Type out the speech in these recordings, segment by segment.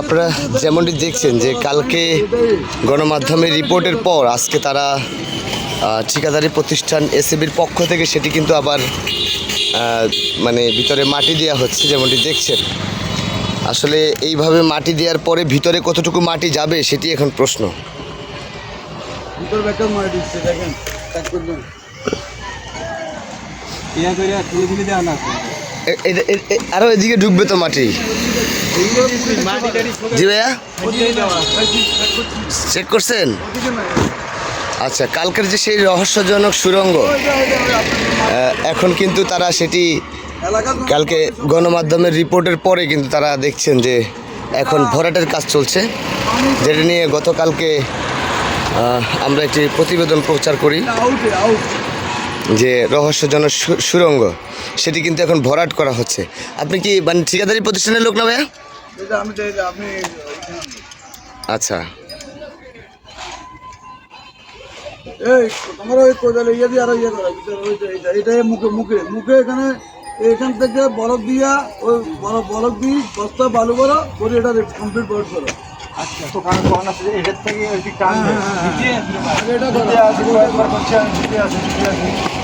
আপনারা যেমনটি দেখছেন যে কালকে গণমাধ্যমের রিপোর্টের পর আজকে তারা ঠিকাদারি প্রতিষ্ঠান এসএবির পক্ষ থেকে সেটি কিন্তু আবার মানে ভিতরে মাটি দেওয়া হচ্ছে যেমনটি দেখছেন। আসলে এইভাবে মাটি দেওয়ার পরে ভিতরে কতটুকু মাটি যাবে সেটি এখন প্রশ্ন। দেখেন আরও এদিকে ঢুকবে তো মাটি। জি ভাইয়া? চেক করছেন? আচ্ছা কালকের যে সেই রহস্যজনক সুরঙ্গ এখন কিন্তু তারা সেটি কালকে গণমাধ্যমের রিপোর্টের পরে কিন্তু তারা দেখছেন যে এখন ভরাটের কাজ চলছে। যেটা নিয়ে গতকালকে আমরা একটি প্রতিবেদন প্রচার করি। যে রহস্যজনক সু- সুরঙ্গ সেটি কিন্তু এখন ভরাট করা হচ্ছে। আপনি কি মানে ঠিকাদারি প্রতিষ্ঠানের লোক না ভাইয়া? আচ্ছা। এই তোমার ওই কোদাল ইয়ে দিয়ে আরও ইয়ে করা এটা মুখে মুখে মুখে এখানে এখান থেকে বরফ দিয়া ওই বরফ বরফ দিয়ে বস্তা বালু করো করে এটা কমপ্লিট বরফ করো আচ্ছা তো কারণ আছে এটার থেকে ওই টানবে হ্যাঁ, হ্যাঁ, আগে এটা করছে আছে আছে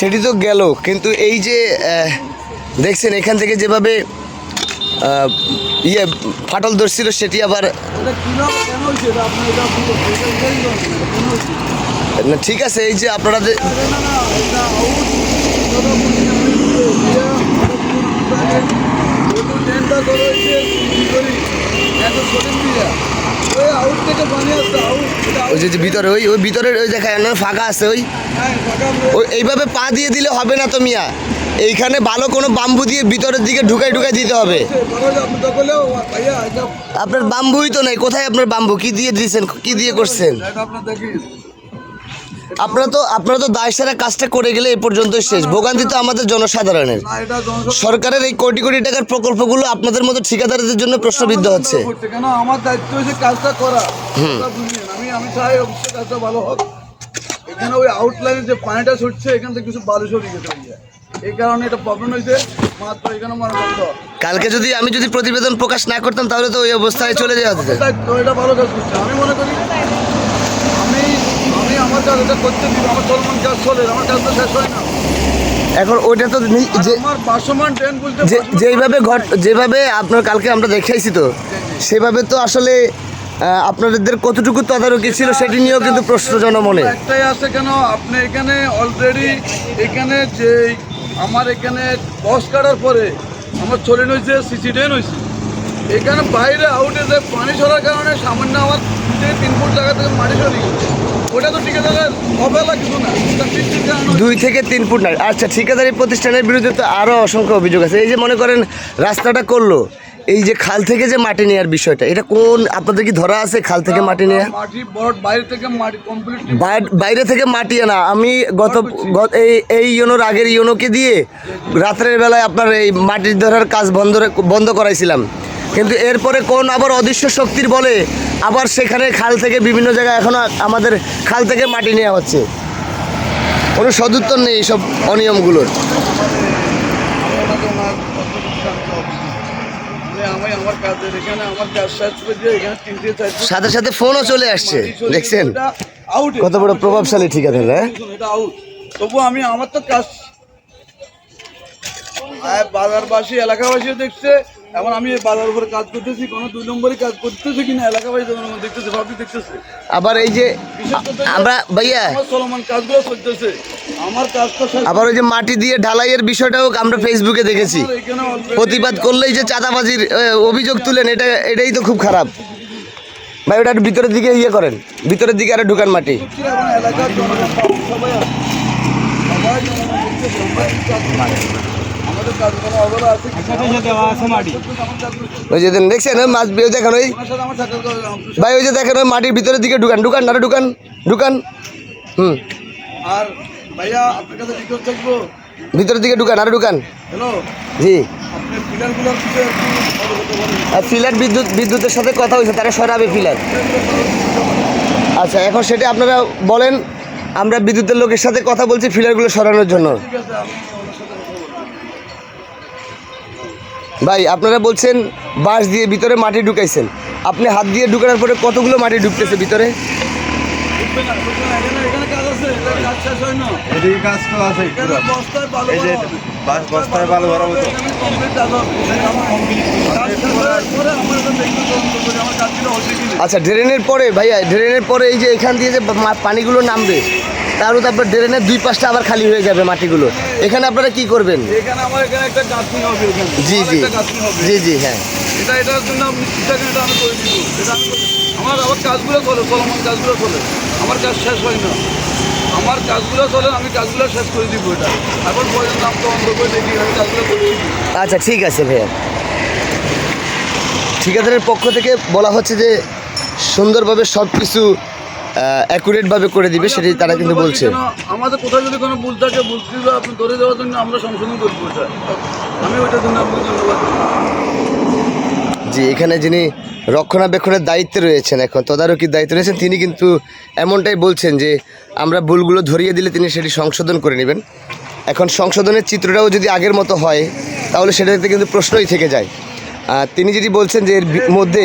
সেটি তো গেল কিন্তু এই যে দেখছেন এখান থেকে যেভাবে ইয়ে ফাটল ধরছিল সেটি আবার না, ঠিক আছে এই যে আপনারা যে করো হয়েছে ওই যে ভিতরে, ওই ওই ভিতরের ওই দেখা ফাঁকা আছে, ওই। ওই, এইভাবে পা দিয়ে দিলে হবে না তো মিয়া। এইখানে ভালো কোনো বাম্বু দিয়ে ভিতরের দিকে ঢুকাই ঢুকাই দিতে হবে। আপনার বাম্বুই তো নাই, কোথায় আপনার বাম্বু কি দিয়ে দিয়েছেন, কি দিয়ে করছেন? আপনার তো আপনারা তো দায় সারা কাজটা করে গেলে এ পর্যন্ত শেষ। ভোগান্তি তো আমাদের জনসাধারণের। সরকারের এই কোটি কোটি টাকার প্রকল্পগুলো আপনাদের মতো ঠিকাদারদের জন্য প্রশ্নবিদ্ধ হচ্ছে। কেন? আমার দায়িত্ব হচ্ছে কাজটা করা। আমি আমি চাই অবশ্যই কাজটা ভালো হোক। এখানে ওই আউটলাইনে যে পানিটা ছুটছে এখান থেকে কিছু বালু সরিয়ে ওই এই কারণে এটা প্রবলেম হয়েছে। মাত্র এখানে মনে বন্ধ কালকে যদি আমি যদি প্রতিবেদন প্রকাশ না করতাম তাহলে তো ওই অবস্থায় চলে যাওয়া যেত। এটা ভালো কাজ করছে। আমি মনে করি আমি আমার কাজ করতে দিব আমার চলমান কাজ চলে আমার কাজ তো শেষ হয় না। এখন ওইটা তো নি- যে আমার বাসমান ট্রেন বলতে যে যেইভাবে ঘট যেভাবে আপনার কালকে আমরা দেখাইছি তো সেভাবে তো আসলে আপনাদের কতটুকু তদারকি ছিল সেটি নিয়েও কিন্তু প্রশ্নজনক মনে একটাই আছে কেন আপনি এখানে অলরেডি এখানে যে আমার এখানে বস কাটার পরে আমার চলে হয়েছে সিসি ড্রেন হয়েছে এখানে বাইরে আউটে যে পানি সরার কারণে সামান্য আমার যে তিন ফুট জায়গা থেকে মাটি সরি ওটা তো অবেলা কিছু না। দুই থেকে তিন ফুট না আচ্ছা ঠিকাদারি প্রতিষ্ঠানের বিরুদ্ধে তো আরও অসংখ্য অভিযোগ আছে। এই যে মনে করেন রাস্তাটা করল এই যে খাল থেকে যে মাটি নেওয়ার বিষয়টা এটা কোন আপনাদের কি ধরা আছে খাল থেকে মাটি নেওয়া বাইরে থেকে মাটি কমপ্লিট বাইরে থেকে মাটি আনা। আমি গত গত- এই এই ইউনোর আগের ইউনোকে দিয়ে রাত্রের বেলায় আপনার এই মাটির ধরার কাজ বন্ধ বন্ধ করাইছিলাম। কিন্তু এরপরে কোন আবার অদৃশ্য শক্তির বলে আবার সেখানে খাল থেকে বিভিন্ন জায়গায় এখনও আমাদের খাল থেকে মাটি নেওয়া হচ্ছে কোনো সদুত্তর নেই এইসব অনিয়মগুলোর। এখানে এখানে সাথে সাথে ফোনও চলে আসছে, দেখছেন? কত বড় প্রভাবশালী ঠিকাদার হ্যাঁ? তবু আমি, আমার তো কাজ। বাজারবাসী এলাকাবাসীও দেখছে এখন আমি এই বাজার উপরে কাজ করতেছি কোনো দুই নম্বরই কাজ করতেছি কিনা এলাকাবাসী যখন দেখতেছে ভাবি দেখতেছে। আবার এই যে আমরা ভাইয়া চলমান কাজগুলো চলতেছে আমার কাজটা আবার ওই যে মাটি দিয়ে ঢালাইয়ের বিষয়টাও আমরা ফেসবুকে দেখেছি। প্রতিবাদ করলেই যে চাঁদাবাজির অভিযোগ তুলেন এটা এটাই তো খুব খারাপ। ভাই ওটা একটু ভিতরের দিকে ইয়ে করেন ভিতরের দিকে আরও ঢুকান মাটি। এলাকার ওই যে দেখছেন? মাছ বিয়ে দেখেন ওই ভাই ওই যে দেখেন ওই মাটির ভিতরের দিকে ঢুকান ঢুকান আরও ঢুকান ঢুকান। হুম। আর ভাইয়া আপনার কাছে রিকোয়েস্ট থাকব ভিতরের দিকে ঢুকান আরও ঢুকান। জি। ফিলার বিদ্যুৎ বিদ্যুতের সাথে কথা হয়েছে তারা সরাবে ফিলার। আচ্ছা এখন সেটা আপনারা বলেন আমরা বিদ্যুতের লোকের সাথে কথা বলছি ফিলারগুলো সরানোর জন্য। ভাই আপনারা বলছেন বাঁশ দিয়ে ভিতরে মাটি ঢুকাইছেন। আপনি হাত দিয়ে ঢুকানোর পরে কতগুলো মাটি ঢুকতেছে ভিতরে। আচ্ছা ড্রেনের পরে ভাইয়া ড্রেনের পরে এই যে এখান দিয়ে যে মা- পানিগুলো নামবে তার তারপর ড্রেনের দুই পাশটা আবার খালি হয়ে যাবে মাটিগুলো। এখানে আপনারা কি করবেন? এখানে আমার এখানে একটা গাঁথনি হবে জি জি। জি জি হ্যাঁ। এটা এটার জন্য করেন এটা আমি করে দিব। এটা আমি আমার আবার কাজগুলো চলে চলমান কাজগুলো চলে। আমার কাজ শেষ হয় না। আমার কাজগুলো চলে আমি কাজগুলো শেষ করে দিব এটা। এখন পর্যন্ত আমি করে দেখি আমি কাজগুলো করে আচ্ছা ঠিক আছে ভাইয়া। ঠিকাদারের পক্ষ থেকে বলা হচ্ছে যে সুন্দরভাবে সব কিছু অ্যাকুরেটভাবে করে দিবে সেটাই তারা কিন্তু বলছে। আমাদের কোথাও যদি কোনো ভুল থাকে ভুল আপনি ধরে দেওয়ার জন্য আমরা সংশোধন করব আমি ওইটার জন্য আপনাকে জি এখানে যিনি রক্ষণাবেক্ষণের দায়িত্বে রয়েছেন এখন তদারকির দায়িত্বে রয়েছেন তিনি কিন্তু এমনটাই বলছেন যে আমরা ভুলগুলো ধরিয়ে দিলে তিনি সেটি সংশোধন করে নেবেন। এখন সংশোধনের চিত্রটাও যদি আগের মতো হয় তাহলে সেটাতে কিন্তু প্রশ্নই থেকে যায়। তিনি যেটি বলছেন যে এর মধ্যে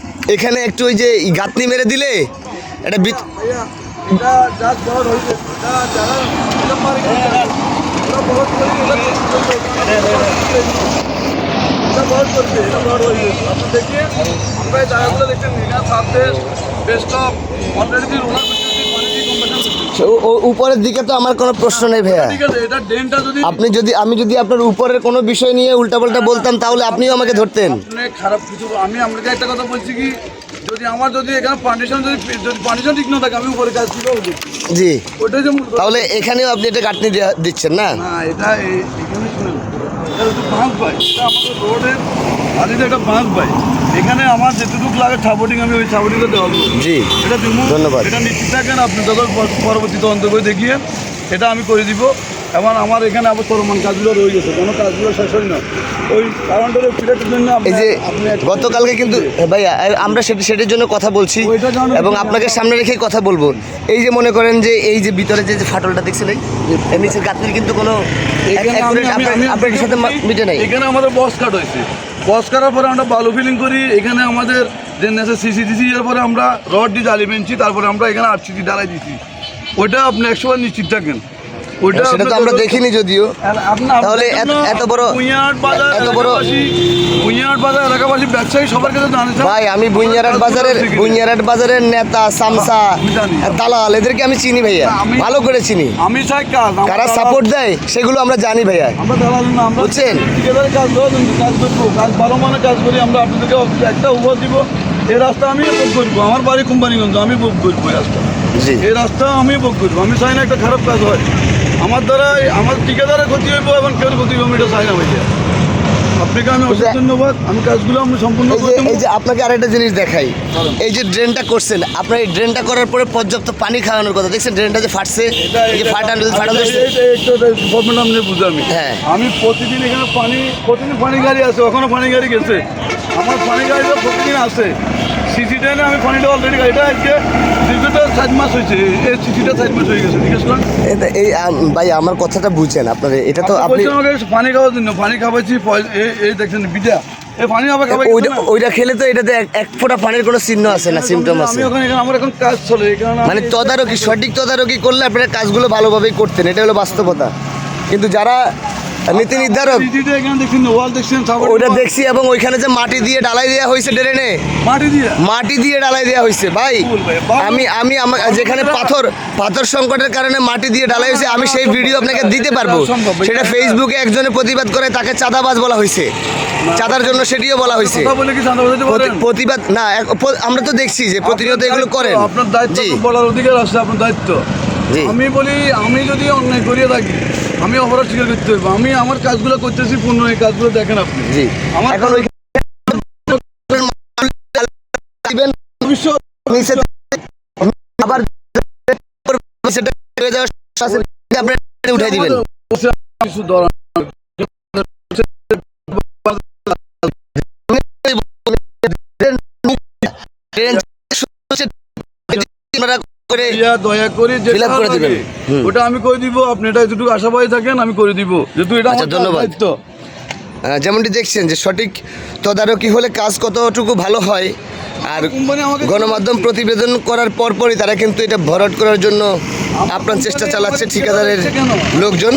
এখানে একটু ওই যে গাঁতনি মেরে দিলে এটা বেস্ট অফ অলরেডি রোলার করতেছি পানি দিয়ে কম্পেশন করতেছি ও- ও- উপরের দিকে তো আমার কোনো প্রশ্ন নেই ভাইয়া। আপনি যদি আমি যদি আপনার উপরের কোনো বিষয় নিয়ে উল্টাপাল্টা বলতাম তাহলে আপনিও আমাকে ধরতেন। খারাপ কিছু আমি আপনাকে একটা কথা বলছি কি যদি আমার যদি এখানে পান্ডিশন যদি যদি পান্ডিশন ঠিক না থাকে আমি উপরে কাজ করব? জি। ওটাই যে তাহলে এখানেও আপনি এটা কাটনি দিচ্ছেন না? না এটা এখানে শুনেন। এটা হচ্ছে বাঁশ ভাই এটা আমাদের রোডের আদিতে একটা বাঁশ ভাই এখানে আমার যেটুকু লাগে সাপোর্টিং আমি ওই সাপোর্টিংটা দেওয়া জি এটা ধন্যবাদ। এটা নিশ্চিত থাকেন আপনি তাদের পরবর্তীতে পরবর্তী করে দেখিয়ে এটা আমি করে দিব। এবং আমার এখানে আবার চলমান কাজগুলো রয়ে গেছে কোনো কাজগুলো শেষ হয় না। ওই কারণটার পিরিয়ডের জন্য এই যে আপনি গতকালকে কিন্তু ভাইয়া আমরা সেটা সেটার জন্য কথা বলছি এবং আপনাকে সামনে রেখেই কথা বলব। এই যে মনে করেন যে এই যে ভিতরে যে ফাটলটা দেখছেন এই নিচের গাঁতনির কিন্তু কোনো এখানে আপনার- সাথে মিটে নাই। এখানে আমাদের বস কাট হয়েছে। বস কাটার পরে আমরা বালু ফিলিং করি এখানে আমাদের যে নেশে সিসি দিছি এর পরে আমরা রড দিয়ে জালি বেঞ্চি তারপরে আমরা এখানে আরসিটি ডালাই দিছি ওইটা আপনি একশো বার নিশ্চিত থাকেন। সেটা তো আমরা দেখিনি যদিও। তাহলে এত- বড়- এত বড়- এলাকাবাসী বাজার এলাকাবাসী ব্যবসায়ী সবার কাছে জানেন ভাই আমি বুইয়ারাট বাজারের বুইয়ারাট বাজারের নেতা সামসা দালাল এদেরকে আমি চিনি ভাইয়া। ভালো করে চিনি। আমি চাই কাজ কারা সাপোর্ট দেয় সেগুলো আমরা জানি ভাইয়া। আমরা দালাল না আমরা বুঝছেন? কাজ করব কাজ ভালো মানে কাজ করি আমরা আপনাদেরকে একটা উপহার দিব। এই রাস্তা আমি বুক করব আমার বাড়ি কোম্পানিগঞ্জ আমি বুক করব এই রাস্তা। এই রাস্তা আমি বুক করব আমি চাই না একটা খারাপ কাজ হয়। আমার দ্বারা আমার ঠিকাদারের ক্ষতি হইব এবং কেউ ক্ষতি হইব এটা চাই না ভাইয়া আপনাকে আমি অশেষ ধন্যবাদ। আমি কাজগুলো আমি সম্পূর্ণ এই যে করে এই যে আপনাকে আরেকটা জিনিস দেখাই। এই যে ড্রেনটা করছেন আপনার এই ড্রেনটা করার পরে পর্যাপ্ত পানি খাওয়ানোর কথা। দেখছেন ড্রেনটা যে ফাটছে এই যে ফাটানো ফাটানো প্রবলেম আপনি বুঝে আমি হ্যাঁ। আমি প্রতিদিন এখানে পানি প্রতিদিন পানি গাড়ি আছে ওখানে পানি গাড়ি গেছে। আমার পানি গাড়িটা প্রতিদিন আছে। সিসি ট্রেনে আমি পানিটা অলরেডি গাড়িটা আজকে দীর্ঘত সাত মাস হয়েছে। এই সিসিটা সাত মাস হয়ে গেছে ঠিক আছে এই ভাই আমার কথাটা বুঝছেন আপনার এটা তো আপনি বলছেন আমাকে পানি খাওয়ার জন্য পানি খাওয়াচ্ছি এই- দেখছেন বিটা। ওইটা ওইটা খেলে তো এটাতে এক- ফোঁটা পানির কোনো চিহ্ন আছে না সিমটম আছে। ওখানে আমার এখন কাজ চলে মানে তদারকি সঠিক তদারকি করলে আপনারা কাজগুলো ভালোভাবেই করতেন এটা হলো বাস্তবতা। কিন্তু যারা নীতি নির্ধারক? ওইটা দেখছি এবং ওইখানে যে মাটি দিয়ে ডালাই দেওয়া হয়েছে ড্রেনে। মাটি দিয়ে? ডালাই দেওয়া হয়েছে ভাই। আমি আমি যেখানে পাথর পাথর সংকটের কারণে মাটি দিয়ে ডালাই হয়েছে আমি সেই ভিডিও আপনাকে দিতে পারব। সেটা ফেসবুকে একজনে প্রতিবাদ করে তাকে চাঁদাবাজ বলা হয়েছে। চাঁদার জন্য সেটিও বলা হয়েছে। প্রতিবাদ না আমরা তো দেখছি যে প্রতিনিয়ত এগুলো করেন। আপনার দায়িত্ব বলার অধিকার আছে আপনার দায়িত্ব। আমি বলি আমি যদি অন্যায় করিয়ে থাকি আমি অপরাধ স্বীকার করতে পারব। আমি আমার কাজগুলো করতেছি পূর্ণ এই কাজগুলো দেখেন আপনি। জি। আমার এখন ওই দিবেন আবার সেটা উঠাই দিবেন। কিছু ইয়া দয়া করে যে up করে দিবেন। ওটা আমি করে দিব আপনি এটা যতটুকু আশাবাদী থাকেন আমি করে দিব। যেহেতু এটা আচ্ছা, আমার ধন্যবাদ। যেমনটি দেখছেন যে সঠিক তদারকি হলে কাজ কতটুকু ভালো হয় আর গণমাধ্যম প্রতিবেদন করার পরপরই তারা কিন্তু এটা ভরাট করার জন্য আপ্রাণ চেষ্টা চালাচ্ছে ঠিকাদারের লোকজন।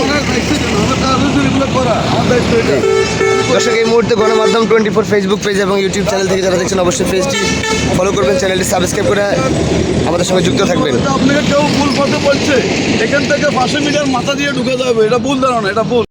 দর্শক, এই মুহূর্তে গণমাধ্যম টোয়েন্টি ফোর ফেসবুক পেজ এবং ইউটিউব চ্যানেল থেকে যারা দেখছেন, অবশ্যই পেজটি ফলো করবেন চ্যানেলটি সাবস্ক্রাইব করে আমাদের সঙ্গে যুক্ত থাকবেন। আপনাকে কেউ ভুল পথে বলছে, এখান থেকে পাঁচশো মিটার মাথা দিয়ে ঢুকে যাবে, এটা ভুল ধারণা, এটা ভুল।